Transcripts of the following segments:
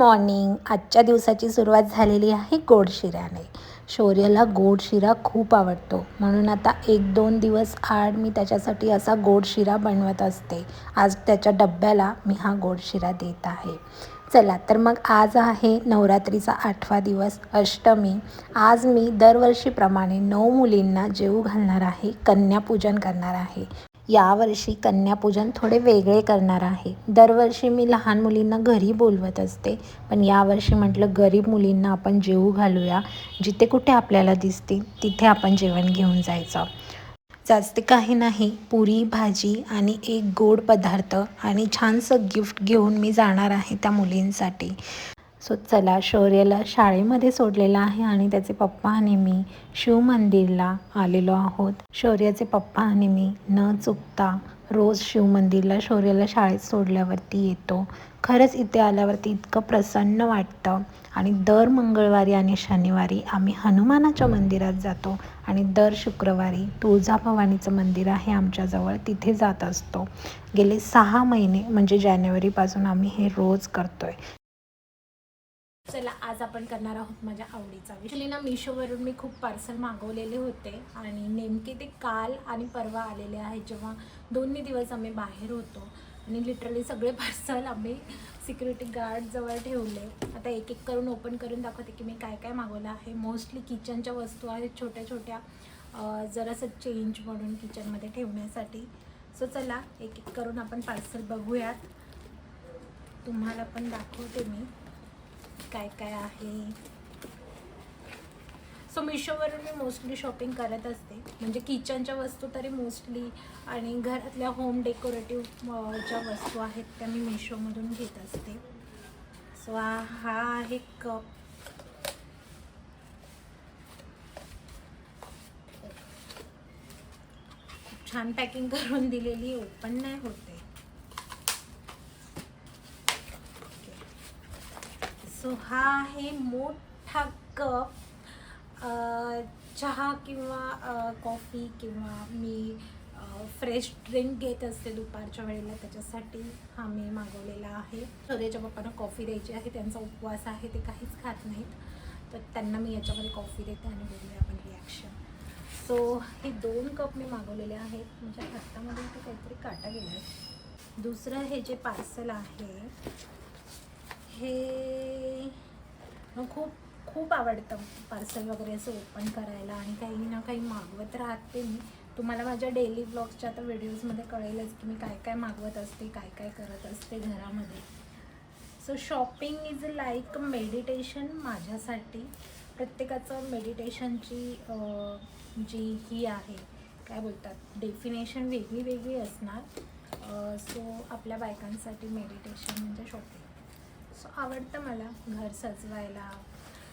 Morning आजच्या दिवसाची सुरुवात झालेली आहे गोड शिऱ्याने. शौर्यला गोड शिरा खूप आवडतो. म्हणून आता एक दोन दिवस आड मी त्याच्यासाठी असा गोड शिरा बनवत असते. आज त्याच्या डब्याला मी हा गोड शिरा देत आहे. चला तर मग आज आहे नवरात्रीचा आठवा दिवस अष्टमी. आज मी दरवर्षीप्रमाणे नऊ मुलींना जेवू घालणार आहे कन्यापूजन करणार आहे. यावर्षी कन्यापूजन थोडे वेगळे करणार आहे. दरवर्षी मी लहान मुलींना घरी बोलवत असते. पण यावर्षी म्हटलं गरीब मुलींना आपण जेवू घालूया. जिथे कुठे आपल्याला दिसतील तिथे आपण जेवण घेऊन जायचं. जास्त काही नाही पुरी भाजी आणि एक गोड पदार्थ आणि छानसं गिफ्ट घेऊन मी जाणार आहे त्या मुलींसाठी. सो चला शौर्यला शाळेमध्ये सोडलेला आहे आणि त्याचे पप्पा आणि मी शिवमंदिरला आलेलो आहोत. शौर्याचे पप्पा आणि मी न चुकता रोज शिवमंदिरला शौर्याला शाळेत सोडल्यावरती येतो. खरंच इथे आल्यावरती इतकं प्रसन्न वाटतं आणि दर मंगळवारी आणि शनिवारी आम्ही हनुमानाच्या मंदिरात जातो आणि दर शुक्रवारी तुळजाभवानीचं मंदिर आहे आमच्याजवळ तिथे जात असतो. गेले सहा महिने म्हणजे जानेवारीपासून आम्ही हे रोज करतोय. चला आज आपण करणार आहोत माझ्या आवडीचा ॲक्च्युली ना मिशोवरून मी खूप पार्सल मागवलेले होते आणि नेमके ते काल आणि परवा आलेले आहेत जेव्हा दोन्ही दिवस आम्ही बाहेर होतो आणि लिटरली सगळे पार्सल आम्ही सिक्युरिटी गार्डजवळ ठेवले. आता एक एक करून ओपन करून दाखवते की मी काय काय मागवलं आहे. मोस्टली किचनच्या वस्तू आहेत छोट्या छोट्या जरासं चेंज म्हणून किचनमध्ये ठेवण्यासाठी. सो चला एक एक करून आपण पार्सल बघूयात. तुम्हाला पण दाखवते मी. काय काय आहे? सो मिशोवरून मी मोस्टली शॉपिंग करत असते. म्हणजे किचनच्या वस्तू तरी मोस्टली आणि घरातल्या होम डेकोरेटिव्ह ज्या वस्तू आहेत त्या मी मिशोमधून घेत असते. सो हा आहे कप छान पॅकिंग करून दिलेली ओपन नाही होते सो हा आहे मोठा कप चहा किंवा कॉफी किंवा मी फ्रेश ड्रिंक घेत असते दुपारच्या वेळेला त्याच्यासाठी हा मी मागवलेला आहे. शौर्याच्या पप्पांना कॉफी द्यायची आहे त्यांचा उपवास आहे ते काहीच खात नाहीत. तर त्यांना मी याच्यामध्ये कॉफी देते आणि बोलूया आपण रिॲक्शन सो हे दोन कप मी मागवलेले आहेत. म्हणजे हातामध्ये ते काहीतरी काटा गेला आहे दुसरं हे जे पार्सल आहे हे खूप खूप आवडतं पार्सल वगैरे असं ओपन करायला आणि काही ना काही मागवत राहते मी. तुम्हाला माझ्या डेली ब्लॉग्सच्या आता व्हिडिओजमध्ये कळेलच की मी काय काय मागवत असते काय काय करत असते घरामध्ये. So shopping is like meditation माझ्यासाठी. प्रत्येकाचं मेडिटेशनची जी ही आहे काय बोलतात डेफिनेशन वेगळी वेगळी असणार. सो आपल्या बायकांसाठी मेडिटेशन म्हणजे शॉपिंग सो आवडतं मला घर सजवायला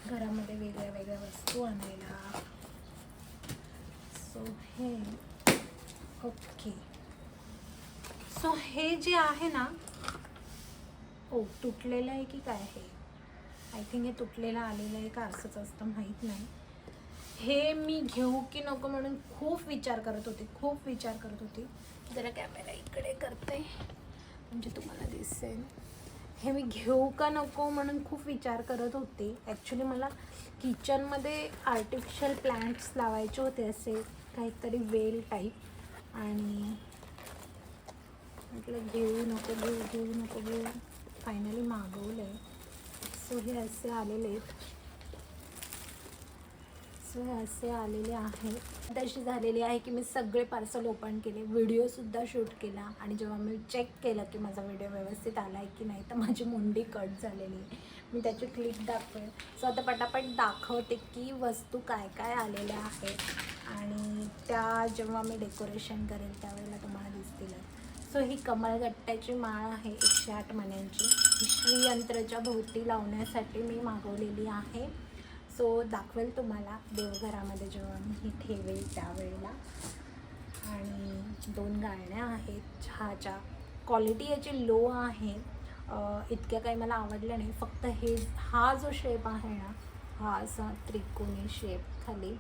घरामध्ये वेगळ्या वेगळ्या वस्तू आणायला. सो हे ओके सो हे जे आहे ना ओ तुटलेलं आहे की काय आहे आय थिंक हे तुटलेलं आलेलं आहे का असंच असतं माहीत नाही. हे मी घेऊ की नको म्हणून खूप विचार करत होते खूप विचार करत होती. जरा कॅमेरा इकडे करते म्हणजे तुम्हाला दिसेल. हे मी घेऊ का नको म्हणून खूप विचार करत होते. ॲक्च्युली मला किचनमध्ये आर्टिफिशियल प्लांट्स लावायचे होते असे काहीतरी वेल टाईप आणि म्हटलं घेऊ नको घेऊ घेऊ नको घेऊ. फायनली मागवलं आहे सो हे असे आलेले आहेत. सो असे आलेले आहेत तशी झालेली आहे की मी सगळे पार्सल ओपन केले. व्हिडिओसुद्धा शूट केला. आणि जेव्हा मी चेक केलं की माझा व्हिडिओ व्यवस्थित आला आहे की नाही तर माझी मुंडी कट झालेली आहे. मी त्याची क्लिक दाखवेल. सो आता पटापट दाखवते की वस्तू काय काय आलेल्या आहेत. आणि त्या जेव्हा मी डेकोरेशन करेल त्यावेळेला तुम्हाला दिसतील. सो ही कमळगट्ट्याची माळ आहे. एकशे आठ महिन्यांची श्रीयंत्राच्या भोवती लावण्यासाठी मी मागवलेली आहे. सो दाखवेल तुम्हाला देवघरामध्ये जेव्हा मी ठेवेल त्यावेळेला. आणि दोन गाळण्या आहेत चहाच्या क्वालिटी याची लो आहे इतक्या काही मला आवडलं नाही. फक्त हे हा जो शेप आहे ना हा असा त्रिकोणी शेप खाली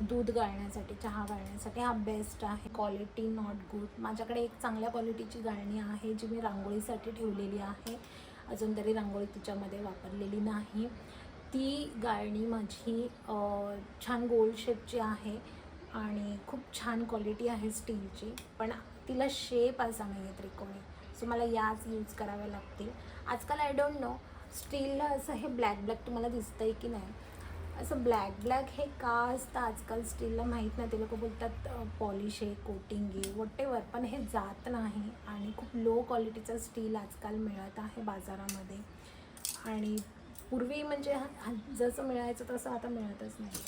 दूध गाळण्यासाठी चहा गाळण्यासाठी हा बेस्ट आहे. क्वालिटी नॉट गुड माझ्याकडे एक चांगल्या क्वालिटीची गाळणी आहे जी मी रांगोळीसाठी ठेवलेली आहे. अजून तरी रांगोळी तिच्यामध्ये वापरलेली नाही. ती गाळणी माझी छान गोल शेपची आहे आणि खूप छान क्वालिटी आहे स्टीलची पण तिला शेप असा नाही आहे त्रिकोणी. सो मला याच यूज कराव्या लागतील. आजकाल आय डोंट नो स्टीलला असं हे ब्लॅक ब्लॅक तुम्हाला दिसतं आहे की नाही? असं ब्लॅक ब्लॅक हे का असतं आजकाल स्टीलला माहीत नाही. ते लोक बोलतात पॉलिश आहे कोटिंग आहे वॉटेवर पण हे जात नाही आणि खूप लो क्वालिटीचं स्टील आजकाल मिळत आहे बाजारामध्ये. आणि पूर्वी म्हणजे हा- जसं मिळायचं तसं आता मिळतच नाही.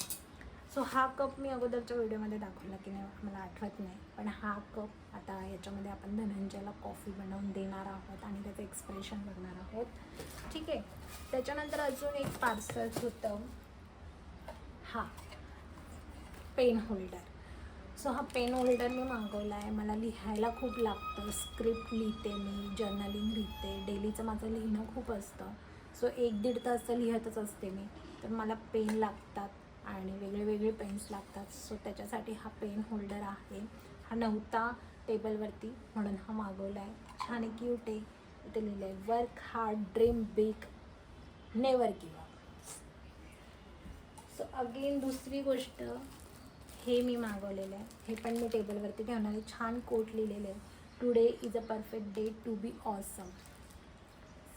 सो हा कप मी अगोदरच्या व्हिडिओमध्ये दाखवला की नाही मला आठवत नाही. पण हा कप आता याच्यामध्ये आपण धनंजयला कॉफी बनवून देणार आहोत आणि त्याचं एक्सप्रेशन बघणार आहोत. ठीक आहे? त्याच्यानंतर अजून एक पार्सल होतं. हा. पेन होल्डर सो हा पेन होल्डर मी मागवला आहे. मला लिहायला खूप लागतं. स्क्रिप्ट लिहिते मी जर्नलिंग लिहिते. डेलीचं माझं लिहिणं खूप असतं. सो एक दीड तास तर लिहतच असते मी. तर मला पेन लागतात आणि वेगळे वेगळे पेन्स लागतात. सो त्याच्यासाठी हा पेन होल्डर आहे. हा नव्हता टेबलवरती म्हणून हा मागवला आहे छान आहे क्यूट आहे. इथे लिहिलं आहे work hard dream big never give up so again दुसरी गोष्ट हे मी मागवलेलं आहे. हे पण मी टेबलवरती ठेवणार आहे. छान कोट लिहिलेलं आहे. Today is a perfect day to be awesome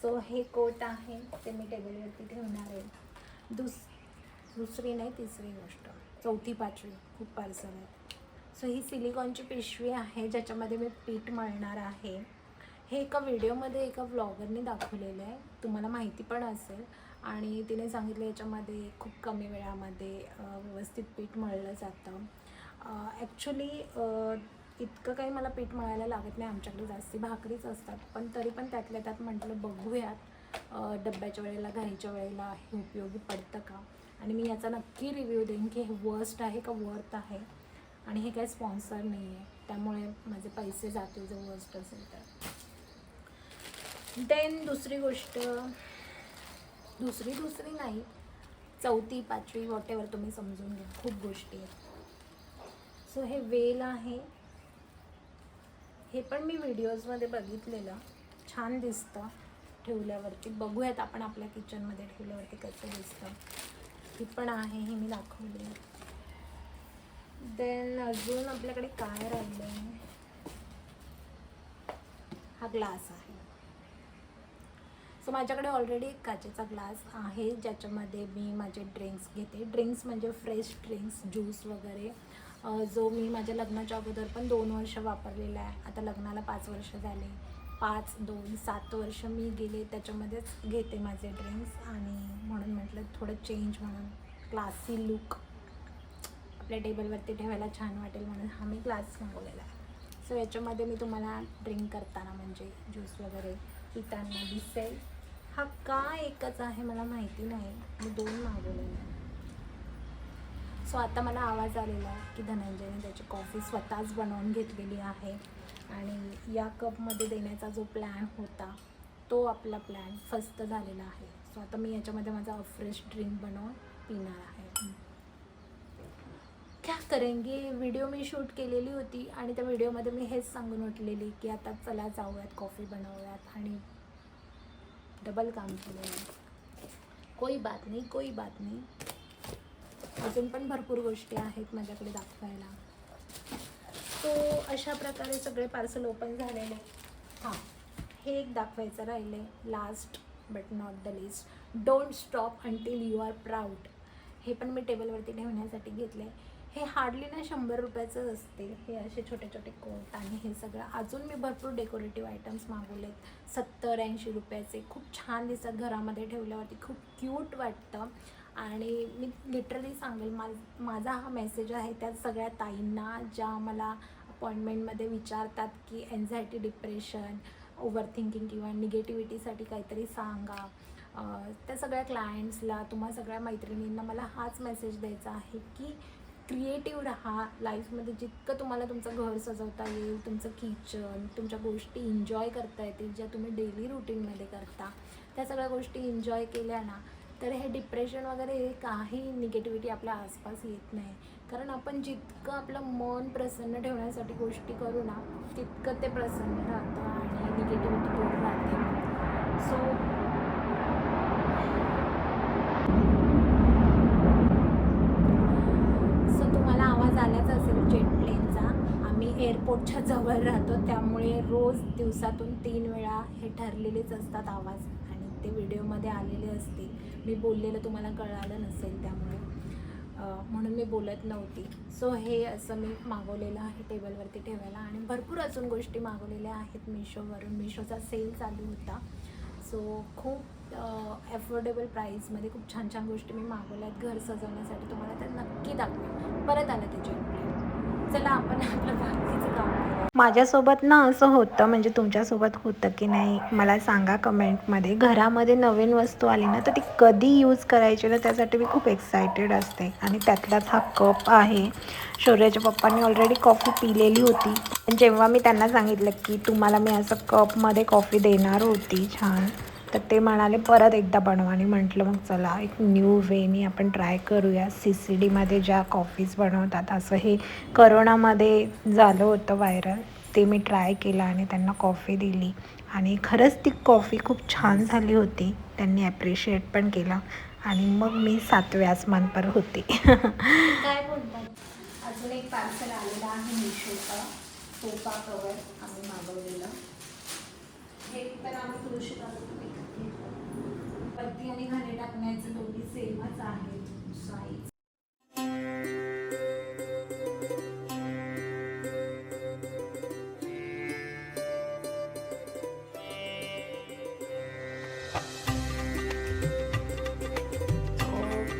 so हे कोट आहे ते मी टेबलवरती ठेवणार आहे. दुस दुसरी नाही तिसरी गोष्ट. चौथी पाचवी. खूप पार्सल आहेत. सो ही सिलिकॉनची पिशवी आहे ज्याच्यामध्ये मी पीठ मळणार आहे. हे एका व्हिडिओमध्ये एका व्लॉगरने दाखवलेलं आहे. तुम्हाला माहिती पण असेल. आणि तिने सांगितलं याच्यामध्ये खूप कमी वेळामध्ये व्यवस्थित पीठ मळलं जातं. ॲक्च्युली इतकं काही मला पीठ मळायला लागत नाही आमच्याकडे जास्ती भाकरीच असतात. पण तरी पण त्यातल्या त्यात म्हटलं बघूयात डब्याच्या वेळेला घाईच्या वेळेला हे उपयोगी पडतं का? आणि मी याचा नक्की रिव्ह्यू देईन की हे वर्स्ट आहे का वर्थ आहे. आणि हे काही स्पॉन्सर नाही आहे. त्यामुळे माझे पैसे जातील जर वर्स्ट असेल तर. देन दुसरी गोष्ट दुसरी दुसरी नाही चौथी पाचवी वॉटेवर तुम्ही समजून घ्या. खूप गोष्टी आहेत. सो हे वेल आहे. हे पण मी व्हिडिओजमध्ये बघितलेलं. छान दिसतं ठेवल्यावरती. बघूयात आपण आपल्या किचनमध्ये ठेवल्यावरती कसं दिसतं. ही पण आहे हे मी दाखवली देन अजून आपल्याकडे काय राहिलं आहे हा ग्लास आहे. सो माझ्याकडे ऑलरेडी एक काचेचा ग्लास आहे ज्याच्यामध्ये मी माझे ड्रिंक्स घेते. ड्रिंक्स म्हणजे फ्रेश ड्रिंक्स ज्यूस वगैरे. जो मी माझ्या लग्नाच्या अगोदर पण दोन वर्ष वापरलेला आहे. आता लग्नाला पाच वर्ष झाले. पाच दोन सात वर्ष मी गेले त्याच्यामध्येच घेते माझे ड्रिंक्स आणि म्हणून म्हटलं थोडं चेंज म्हणून. क्लासी लुक आपल्या टेबलवरती ठेवायला छान वाटेल म्हणून हा मी ग्लास मागवलेला आहे. सो याच्यामध्ये मी तुम्हाला ड्रिंक करताना म्हणजे ज्यूस वगैरे पिताना दिसेल. हा का एकच आहे मला माहिती नाही. मी दोन मागवलेले आहे सो आता मला आवाज आलेला आहे की धनंजयने त्याची कॉफी स्वतःच बनवून घेतलेली आहे. आणि या कपमध्ये देण्याचा जो प्लॅन होता तो आपला प्लॅन फस्त झालेला आहे. सो आता मी याच्यामध्ये माझा फ्रेश ड्रिंक बनवून पिणार आहे. क्या करेंगे? व्हिडिओ मी शूट केलेली होती आणि त्या व्हिडिओमध्ये मी हेच सांगून उठलेली की आता चला जाऊयात कॉफी बनवूयात. आणि डबल काम केलेलं कोई बात नाही कोई बात नाही. अजून पण भरपूर गोष्टी आहेत माझ्याकडे दाखवायला. तो अशा प्रकारे सगळे पार्सल ओपन झालेले हां हे एक दाखवायचं राहिले last but not the least don't stop until you are proud हे पण मी टेबलवरती ठेवण्यासाठी घेतले हे हार्डली ना शंभर रुपयाचंच असते. हे असे छोटे छोटे कोट आणि हे सगळं. अजून मी भरपूर डेकोरेटिव्ह आयटम्स मागवलेत. सत्तर ऐंशी रुपयाचे. खूप छान दिसतात घरामध्ये ठेवल्यावरती. खूप क्यूट वाटतं. आणि मी लिटरली सांगेल मा माझा हा मेसेज आहे त्या सगळ्या ताईंना ज्या मला अपॉइंटमेंटमध्ये विचारतात की एन्झायटी डिप्रेशन ओव्हर थिंकिंग किंवा निगेटिव्हिटीसाठी काहीतरी सांगा. त्या सगळ्या क्लायंट्सला तुम्हा सगळ्या मैत्रिणींना मला हाच मेसेज द्यायचा आहे की क्रिएटिव्ह राहा लाईफमध्ये जितकं तुम्हाला तुमचं घर सजवता येईल तुमचं किचन तुमच्या गोष्टी एन्जॉय करता येतील ज्या तुम्ही डेली रुटीनमध्ये करता त्या सगळ्या गोष्टी एन्जॉय केल्या ना तर हे डिप्रेशन वगैरे हे काही निगेटिव्हिटी आपल्या आसपास येत नाही. कारण आपण जितकं आपलं मन प्रसन्न ठेवण्यासाठी गोष्टी करू ना तितकं ते प्रसन्न राहतं आणि निगेटिव्हिटी दूर राहते. सो झालाच असेल जेट प्लेनचा आम्ही एअरपोर्टच्या जवळ राहतो त्यामुळे रोज दिवसातून तीन वेळा हे ठरलेलेच असतात आवाज. आणि ते व्हिडिओमध्ये आलेले असतील. मी बोललेलं तुम्हाला कळालं नसेल त्यामुळे. म्हणून मी बोलत नव्हती. सो हे असं मी मागवलेलं आहे टेबलवरती ठेवायला. आणि भरपूर अजून गोष्टी मागवलेल्या आहेत मिशोवरून. मिशोचा सेल चालू होता. सो खूप अफोर्डेबल प्राईसमध्ये खूप छान छान गोष्टी मी मागवल्या आहेत घर सजवण्यासाठी तुम्हाला तर नक्की दाखवेन. परत आलं त्याच्या चला आपण आपलं बाकीचं काम माझ्यासोबत ना असं होतं म्हणजे तुमच्यासोबत होतं की नाही मला सांगा कमेंटमध्ये. घरामध्ये नवीन वस्तू आली ना तर ती कधी यूज करायची ना त्यासाठी मी खूप एक्सायटेड असते. आणि त्यातलाच हा कप आहे. शौर्याच्या पप्पांनी ऑलरेडी कॉफी पिलेली होती. पण जेव्हा मी त्यांना सांगितलं की तुम्हाला मी असं कपमध्ये कॉफी देणार होती छान. तर ते म्हणाले परत एकदा बनवा. आणि म्हटलं मग चला एक न्यू वेनी आपण ट्राय करूया. सी सी डीमध्ये ज्या कॉफीज बनवतात असं हे करोनामध्ये झालं होतं व्हायरल ते मी ट्राय केलं आणि त्यांना कॉफी दिली. आणि खरंच ती कॉफी खूप छान झाली होती. त्यांनी ॲप्रिशिएट पण केलं. आणि मग मी सातव्या आसमानपर होते. काय बोलतात? अजून एक पार्सल आलेलं आहे मिशोचा सोफा कवर आम्ही मागवलेलं. हे तर आम्ही करू शकतो घेतलं. आणि घाणे टाकण्याचं दोन्ही सेमच आहे. साईज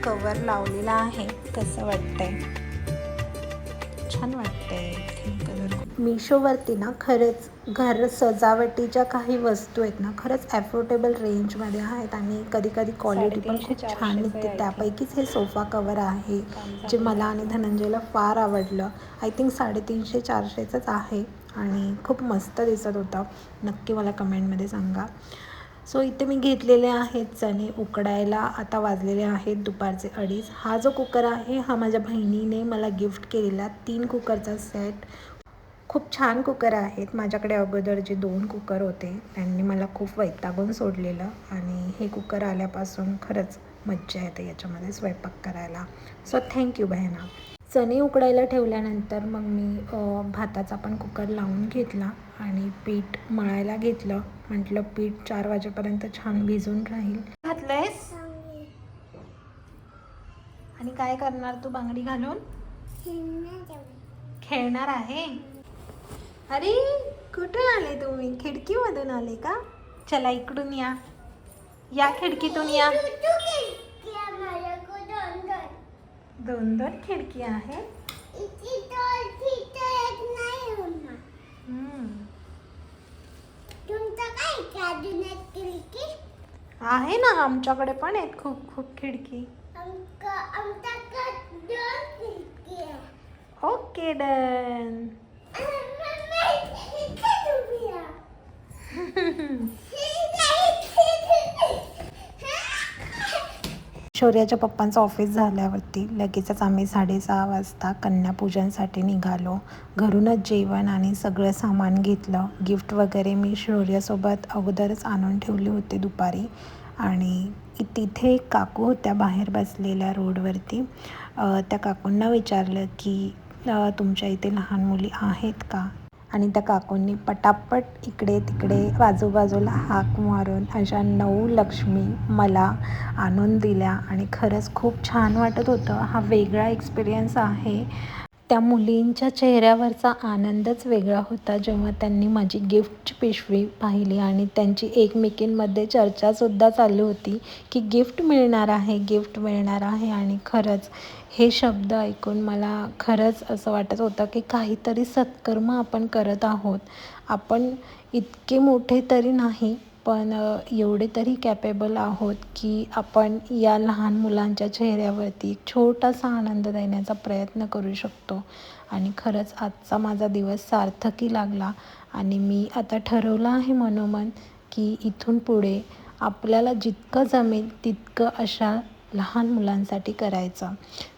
कवर लावलेला आहे कसं वाटतंय? छान वाटतंय. कलर मिशोवरती ना खरंच घर सजावटीच्या काही वस्तू आहेत ना खरंच अफोर्डेबल रेंजमध्ये आहेत आणि कधी कधी क्वालिटी पण खूप छान निघते. त्यापैकीच हे सोफा कवर आहे जे मला आणि धनंजयला फार आवडलं. आय थिंक साडेतीनशे चारशेचंच आहे आणि खूप मस्त दिसत होतं. नक्की मला कमेंटमध्ये सांगा. सो इथे मी घेतलेले आहेत चणे उकडायला आता वाजलेले आहेत दुपारचे अडीच. हा जो कुकर आहे हा माझ्या बहिणीने मला गिफ्ट केलेला तीन कुकरचा सेट खूप छान कुकर आहेत. माझ्याकडे अगोदर जे दोन कुकर होते त्यांनी मला खूप वैतागून सोडलेलं आणि हे कुकर आल्यापासून खरंच मज्जा येते याच्यामध्ये स्वयंपाक करायला. सो थँक्यू बहिणा. चणे उकडायला ठेवल्यानंतर मग मी भाताचा पण कुकर लावून घेतला आणि पीठ मळायला घेतलं. म्हटलं पीठ चार वाजेपर्यंत छान भिजून राहील. घातलंयस? आणि काय करणार तू बांगडी घालून? खेळणार आहे. अरे कुठून आले तुम्ही? खिडकीमधून आले का? चला इकडून या. या खिडकीतून या. दोन दोन खिडकी? आहे आहे ना आमच्याकडे पण आहेत खूप खूप खिडकी. Okay done. शौर्याच्या पप्पांचं ऑफिस झाल्यावरती लगेचच आम्ही साडेसहा वाजता कन्यापूजनसाठी निघालो. घरूनच जेवण आणि सगळं सामान घेतलं. गिफ्ट वगैरे मी शौर्यासोबत अगोदरच आणून ठेवले होते दुपारी. आणि तिथे एक काकू होत्या बाहेर बसलेल्या रोडवरती. त्या काकूंना विचारलं की तुमच्या इथे लहान मुली आहेत का? आणि त्या काकूंनी पटापट इकडे तिकडे बाजूबाजूला हाक मारून अशा नऊ लक्ष्मी मला आणून दिल्या. आणि खरंच खूप छान वाटत होतं. हा वेगळा एक्सपिरियन्स आहे. त्या मुलींच्या चेहऱ्यावरचा आनंदच वेगळा होता जेव्हा त्यांनी माझी गिफ्टची पिशवी पाहिली आणि त्यांची एकमेकींमध्ये चर्चासुद्धा चालू होती की गिफ्ट मिळणार आहे गिफ्ट मिळणार आहे आणि खरंच हे शब्द ऐकून मला खरंच असं वाटत होतं की काहीतरी सत्कर्म आपण करत आहोत. आपण इतके मोठे तरी नाही पण एवढे तरी कॅपेबल आहोत की आपण या लहान मुलांच्या चेहऱ्यावरती एक छोटासा आनंद देण्याचा प्रयत्न करू शकतो. आणि खरंच आजचा माझा दिवस सार्थकी लागला आणि मी आता ठरवलं आहे मनोमन की इथून पुढे आपल्याला जितकं जमेल तितकं अशा लहान मुलांसाठी करायचं.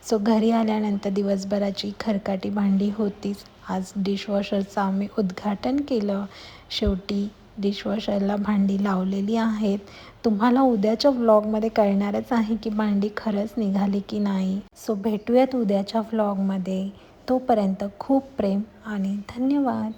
सो घरी आल्यानंतर दिवसभराची खरकाटी भांडी होतीच. आज डिशवॉशरचं आम्ही उद्घाटन केलं. शेवटी डिशवॉशरला भांडी लावलेली आहेत. तुम्हाला उद्याच्या व्लॉगमध्ये कळणारच आहे की भांडी खरंच निघाली की नाही. सो भेटूयात उद्याच्या व्लॉगमध्ये. तोपर्यंत खूप प्रेम आणि धन्यवाद.